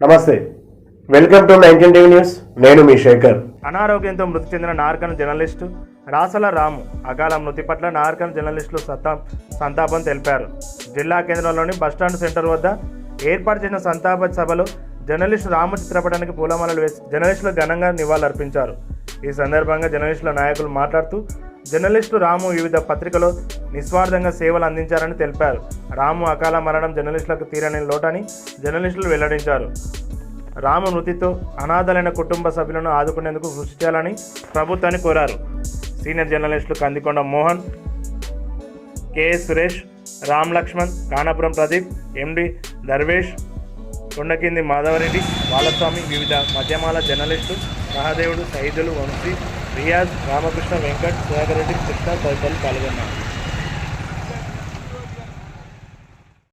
నమస్తే. Welcome to nineteen TV news. నేను మీ శేఖర్. అనారోగ్యంతో మృతి చెందిన నార్కన్ జర్నలిస్టు రాసల రాము అకాల మృతి పట్ల నార్కన్ జర్నలిస్టులు సతా సంతాపం తెలిపారు. జిల్లా కేంద్రంలోని బస్టాండ్ సెంటర్ వద్ద ఏర్పాటు చేసిన సంతాప సభలో జర్నలిస్టు రాము చిత్రపటానికి పూలమాలలు వేసి జర్నలిస్టులు ఘనంగా నివాళులర్పించారు. ఈ సందర్భంగా జర్నలిస్టుల నాయకులు మాట్లాడుతూ జర్నలిస్టు రాము వివిధ పత్రికలో నిస్వార్థంగా సేవలు అందించారని తెలిపారు. రాము అకాల మరణం జర్నలిస్టులకు తీరని లోటని జర్నలిస్టులు వెల్లడించారు. రాము మృతితో అనాథలైన కుటుంబ సభ్యులను ఆదుకునేందుకు కృషి చేయాలని ప్రభుత్వాన్ని కోరారు. సీనియర్ జర్నలిస్టులు కందికొండ మోహన్ కెఎస్ సురేష్ రామ్ లక్ష్మణ్ కానాపురం ప్రదీప్ ఎండి దర్వేష్ కొండకింది మాధవరెడ్డి బాలస్వామి వివిధ మధ్యమాల జర్నలిస్టు మహాదేవుడు సైదులు వంశీ రియాజ్ రామకృష్ణ వెంకట్ సుధాకర్ రెడ్డి కృష్ణ తదితరులు పాల్గొన్నారు.